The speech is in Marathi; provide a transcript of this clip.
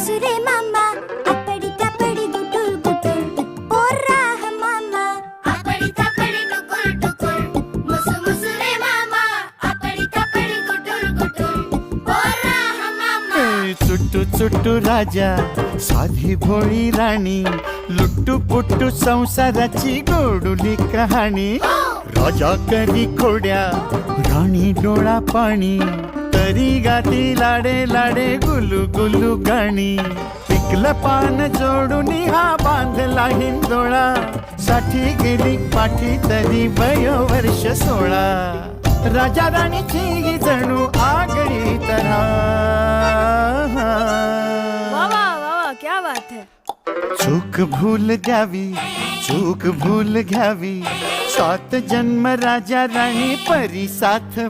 मुसुरे मामा अपडी तपडी गुटुर गुटुर पोरा मामा. अपडी तपडी टुकुर टुकुर मुसु मुसुरे मामा अपडी तपडी गुटुर गुटुर पोरा मामा. चुट्टू चुट्टू राजा साधी भोळी राणी लुट्टू पुट्टू संसाराची गोडुली कहाणी. राजा करी खोड्या राणी डोळा पाणी. तरी गाती लाडे लाडे गुलू गुलू गाणी. पिकलं पान जोडून हा बांधला हिंदोळा. साठी गेली पाठी तरी वयो वर्ष सोळा. राजा राणीची ही जणू आगळी तरा. क्या बात है. चूक भूल द्यावी चूक भूल घ्यावी. सात जन्म राजा राणी परी साथ